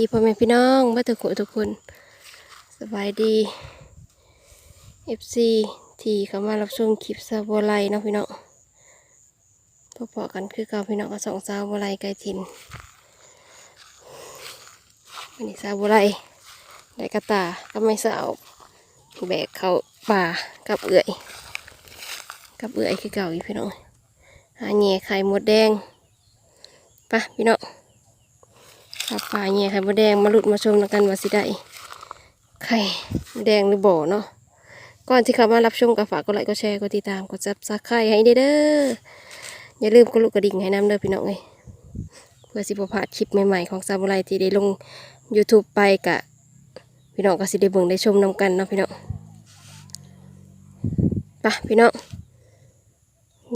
ดีพ่อแม่พี่น้องบ้านทุกคนทุกคนสบายดี FC ที่เข้ามารับชมคลิปซาบัวไลเนาะพี่น้องพอๆกันคือเก่าพี่น้องกับสองสาวบัวไลไกลถิ่นวันนี้ซาบัวไลได้กระตาก็ไม่สาวแบกเขาป่ากับเอื่อยกับเอื่อยคือเก่าอีกพี่น้องหาแง่ไข่มดแดงไปะพี่น้อง ขับป่าแง่ไข่มดแดงมาหลุดมาชมกันว่าสิได้ไข่แดงหรือบ่อเนาะก่อนที่เขามารับชมกับฝากกดไลค์กดแชร์กดติดตามกดซับสไครต์ให้เด้อเด้ออย่าลืมกดลูกกระดิ่งให้น้ำเด้อพี่น้องเอ้ยเพื่อสิบพลาดคลิปใหม่ๆของซาบุไรที่ได้ลง YouTube ไปกะพี่น้องก็สิได้เบิ่งได้ชมนำกันเนาะพี่น้องไปะพี่น้อง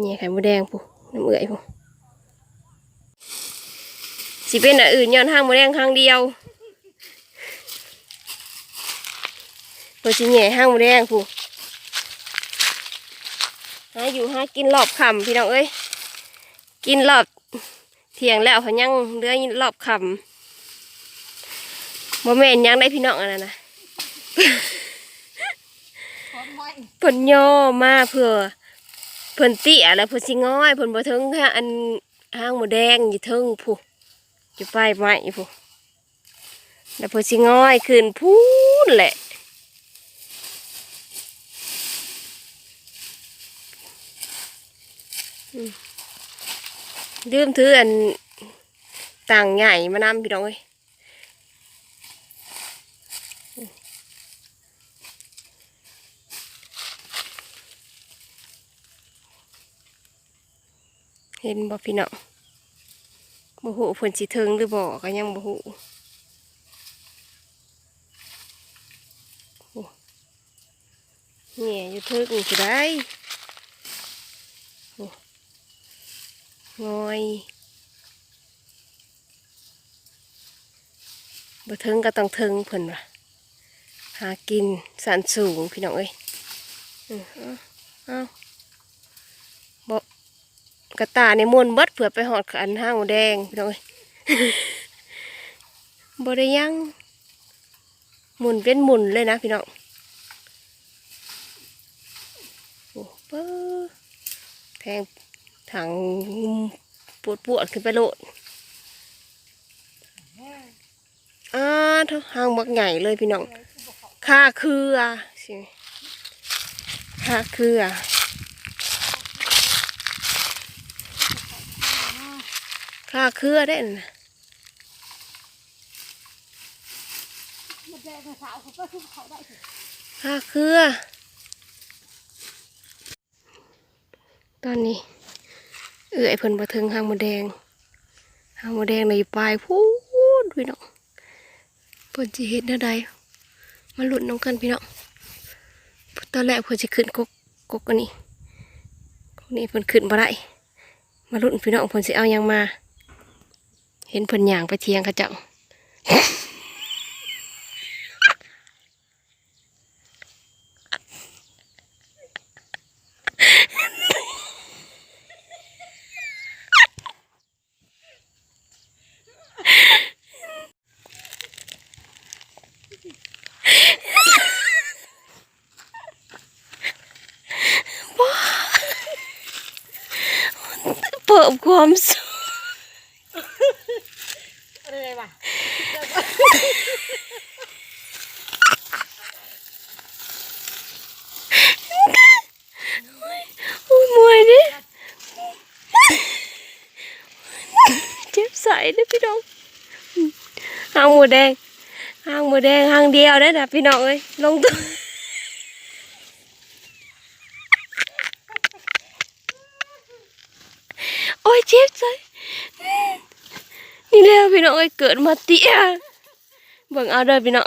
แง่ไข่มดแดงปุ๊น้ำเอื่อยปุ๊ สิเป็นอันอื่นย้อนห้างหมูแดงห้างเดียวตัวสิแหน่ห้างหมูแดงผู้หาอยู่หากินรอบคำพี่น้องเอ้ยกินรอบเที่ยงแล้วเขายังเหลือรอบคำบ่แม่นยังได้พี่น้องอันนั้นนะเพิ่นย่อมาเพื่อเพิ่นเตี้ยแล้วเพิ่นสิง้อยเพิ่นบ่ถึงแค่อันห้างหมูแดงอยู่เทิงผู้ จะไปไหมพูแล้วเพอสิง้อยขึ้นพูนแหละดื่มถืออันต่างใหญ่มานำพี่น้องเอ้ยเห็นบ่พี่น้อง บ่ฮู้เพิ่นสิถึงหรือบ่ก็ยังบ่ฮู้โอ้แหน่อยู่ถึงสิได้โอ้งอยบ่เถึงก็ต้องเถึงเพิ่นว่ะหากินสันสูงพี่น้องเอ้ยอืออาเอ กระตาในมวนเบิดเผื่อไปหอดอันห้างแดงพี่น้องเอ้ยบ่ได้ยังหมุนเป็นหมุนเลยนะพี่น้องโอ้เป้อแทงถังปวดปวดขึ้นไปโลดอ้าท่าหางบักใหญ่เลยพี่น้องค่าคือสิค่าคือ ค่าเครือได้นะค่าเครือ ตอนนี้ เอื้อยเพิ่นมาถึงหางมดแดงหางมดแดงในปลายพูดพี่น้องเพิ่นจะเห็นอะไรมาหลุดน้องกันพี่น้องตอนแรกเพิ่นจะขึ้นกกกกอันนี้กกนี้เพิ่นขึ้นบ่ได้มาหลุดพี่น้องเพิ่นสิเอายังมา เห็นเพิ่นย่างไปเทียงเขาเจ้าเพิ่มความสุข อะไรวะ โอ้ยมวยดิเจ็บใส่เด้อพี่น้องหางหมูแดงหางหมูแดงหางเดียวได้อนะพี่น้องเอ้ยลงตัวโอ้ยเจ็บใส่นี่แล้วพี่น้องเอ้ยเกิดมาเตี้ยเบิ่งเอาเด้อพี่น้อง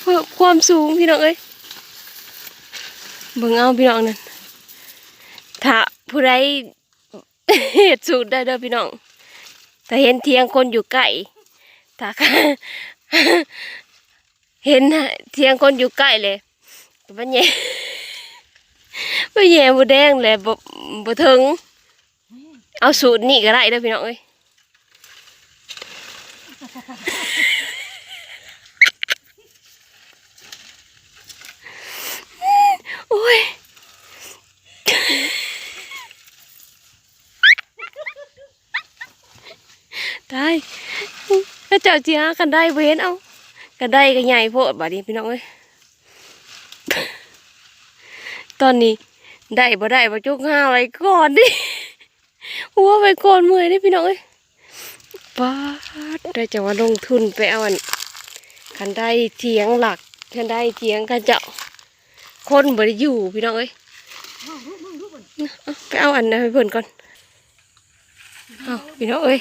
เพิ่มความสูงพี่น้องเอ้ยเบิ่งเอาพี่น้องนั่นถ้า ผู้ใดเฮ็ดสูตรได้เด้อพี่น้องถ้าเห็นเทียงคนอยู่ใกล้ถ้าเห็นเทียงคนอยู่ใกล้เลยก็บ่แย่บ่แย่บ่แดงเลยบ่บ่ถึง เอาสูตรนี่ก็ได้เด้อพี่น้องเอ้ยโอ้ย ได้ถ้าเจ้าเจีหากันได้เว้นเอากันได้ก็ใหญ่โพดบัดนี้พี่น้องเอ้ยตอนนี้ได้บ่ได้บ่จุกห้าไว้ก่อนดิหัวไปก่อนเมื่อยดิพี่น้องเอ้ยป้าดได้จะว่าลงทุนไปเอาอันกันได้เทียงหลักกันได้เทียงกันเจ้าคนบ่ได้อยู่พี่น้องเอ้ยไปเอาอันนั้นให้เพิ่นก่อนเอาพี่น้องเอ้ย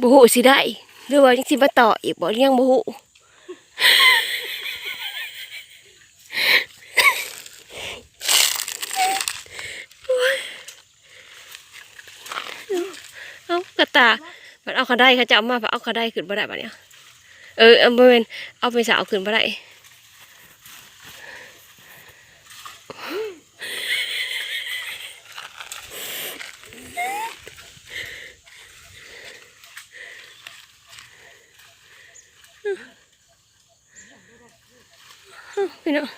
บ่ฮู้สิได้หรือว่ายังสิมาต่ออีกบ่ยังบ่ฮู้เอากระตาบัดเอาขาได้เขาจะเอามาบัดเอาขาได้ขึ้นบ่ได้บัดเนี้ยเออเอาบ่แม่นเอาไปสาวขึ้นบ่ได้ พี่น้อง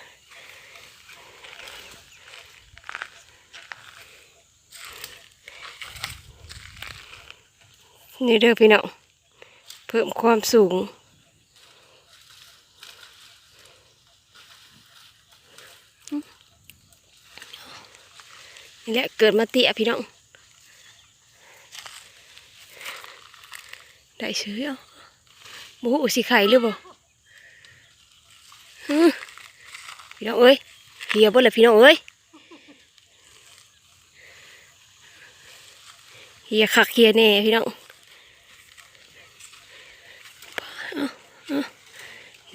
นี่เด้อพี่น้องเพิ่มความสูง นี่แหละเกิดมาเตี้ยพี่น้อง ได้เฉยเอาโมโหสิไข่หรือบ่ฮึ พี่น้องเอ้ยเฮียบ่เลยพี่น้องเอ้ยเฮียคักเฮียแน่พี่น้อง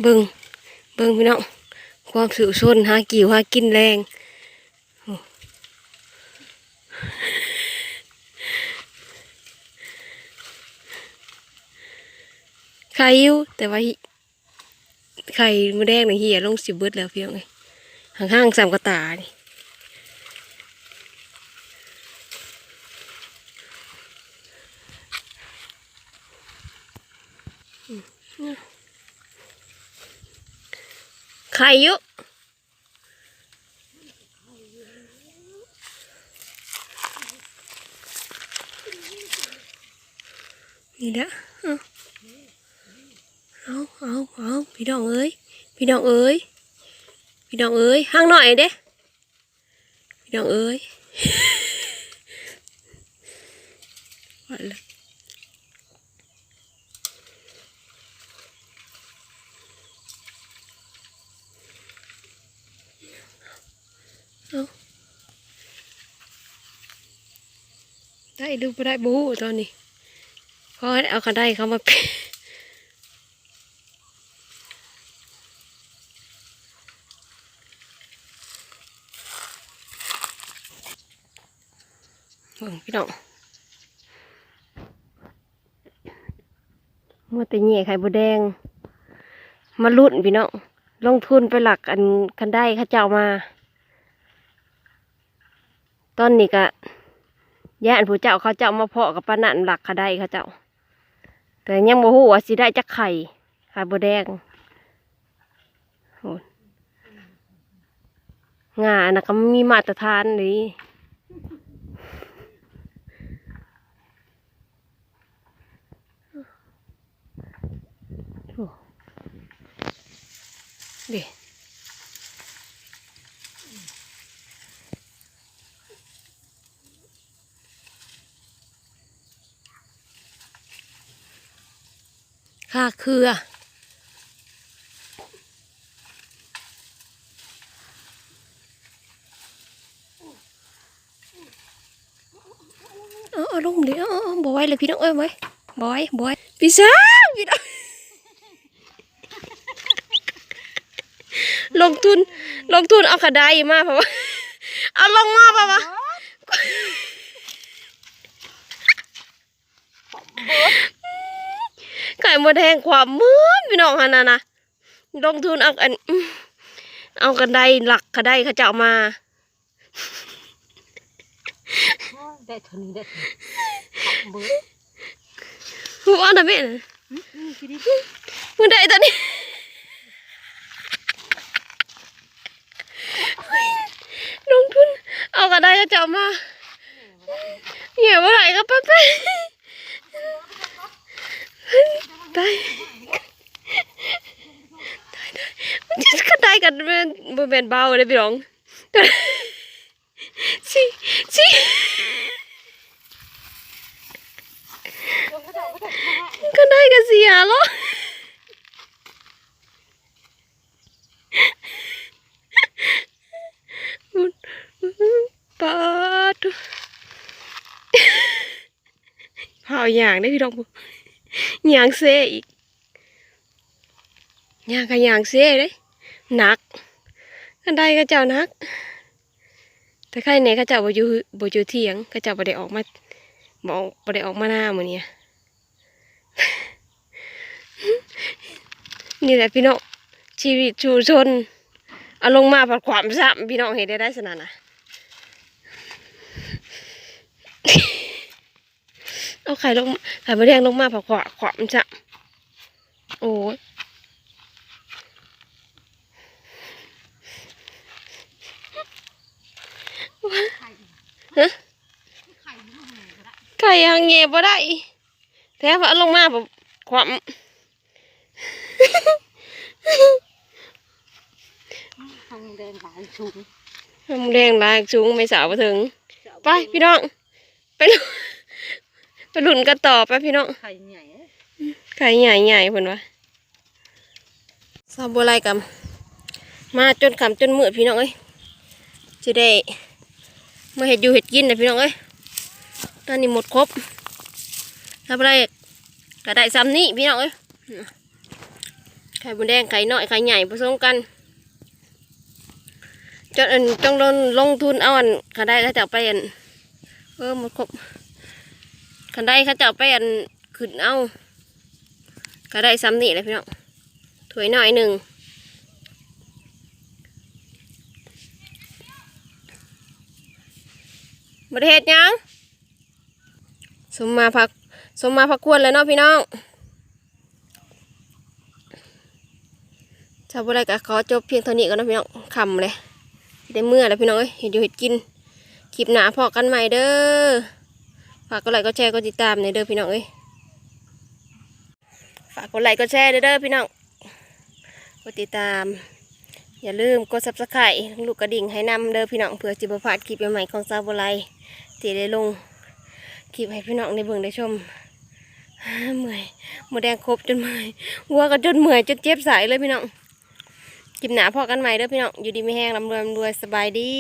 เบิ่งเบิ่งพี่น้องความสื่อชนหากิ่วหากินแรงไข่อยู่แต่ว่าไข่มดแดงในเหี่ยลงสิเบิดแล้วเพียงไง ห่างๆสามกระตานี่ไข่ยู่นี่นะเอาเอาเอาพี่น้องเอ้ย พี่น้องเอ้ย พี่น้องเอ้ยห้างหน่อยเด้พี่น้องเอ้ยว่าละเอาได้ดูไปได้บูตอนนี้พอให้เอากันได้เขามาเบิ่ง พี่น้องมัวแต่เหย่ไข่บดแดง มาลุ่นพี่น้องลงทุนไปหลักอันกันได้ข้าเจ้ามา ตอนนี้ก็ย่านผู้เจ้าเขาเจ้ามาเพาะกับปานันหลักเขาได้เขาเจ้า แต่ยังโมโหว่าสิได้จักไข่ไข่บดแดงโหงานนะก็มีมาตรฐานเลย เดี๋ยวค่าเครือเอาเลงเดี๋ยวเอาเอาบ่ไหวเลยพี่น้องเอ้ยบ่ไหวบ่ไหวบ่ไหวพี่สาวพี่น้อง ลงทุน ลงทุนเอาขาได้มาเพราะว่าเอาลงมาเพราะว่าไก่หมดแหงความเหมือนพี่น้องฮันน่ะนะลงทุนเอาอันอื้อเอากันไดหลักขาได้เขาจะเอามาได้ได้เท่านี้ได้ขับเบิดหัวน่ะแม่น่ะนี่คือดิมึงได้ตอนนี้ ลงทุน เอากระได้ก็จะเอามาเหี้ยเมื่อไหร่ก็ไปไปตายตายตายมันจะกระไดกันมันบ่แม่นเบาเลยพี่น้องสิสิก็ได้ก็เสียแล้วปาด เผาอย่างได้พี่น้องอย่างเซอีกอย่างกับอย่างเซเลยหนักกันได้ก็เจ้านัก แต่ใครเนี่ยเจ้าบ่อยู่บ่อยู่เทียงเขาเจ้าบ่ได้ออกมาบ่บ่ได้ออกมาหน้ามื้อนี้นี่แหละพี่น้องชีวิตชูชนเอาลงมาผัดความซ้ำพี่น้องเห็นได้ได้สนานะ เอาไข่ลงไข่มะแดงลงมาผัดความความซ้ำโอ้ยฮะไข่ยังเงียบบ่ได้แท้ว่าเอาลงมาผัดความทางแดงหลายชุมน้ำแดงลายสูงไม่สาวมาถึง ไปพี่น้อง ไปลุ้น ไปลุ้นกันต่อไปพี่น้องไข่ใหญ่ไข่ใหญ่ใหญ่เพิ่นวะซาบัวไลกับมาจนคำจนมืดพี่น้องเอ้ยจะได้มาเห็ดอยู่เห็ดกินนะพี่น้องเอ้ยตอนนี้หมดครบซาบัวไลก็ได้ซ้ำนี้พี่น้องเอ้ยไข่บุญแดงไข่น้อยไข่ใหญ่ผสมกันจนอันจงลงลงทุนเอาอันเขาได้เขาจะเอาไปอันเออหมดครบ เขาได้เขาจะเอาไปอันขึ้นเอาก็ได้ซ้ำนี่เลยพี่น้องถวยหน่อยหนึ่งบริเหตุยังสมมาพักสมมาพักควรเลยเนาะพี่น้องชาวบุรีก็ขอจบเพียงเท่านี้ก่อนเนาะพี่น้องคำเลยได้เมื่อแล้วพี่น้องเอ้ยเห็นอยู่เห็ดกินคลิปหนาพอกันใหม่เด้อ ฝากกดไลค์กดแชร์กดติดตามในเด้อพี่น้องเอ้ยฝากกดไลค์กดแชร์เด้อเด้อพี่น้องกดติดตาม อย่าลืมกดซับสไครต์ลูกกระดิ่งให้นำเด้อพี่น้องเพื่อจิบพลาดคลิปใหม่ของซาบุไรที่ได้ลงคลิปให้พี่น้องได้เบิ่งได้ชมเมื่อยหมดแดงครบจนเมื่อยวัวก็จนเมื่อยจนเจ็บสายเลยพี่น้องคลิปหนาพอกันใหม่เด้อพี่น้องอยู่ดีไม่แห้งลำรวยลำรวยสบายดี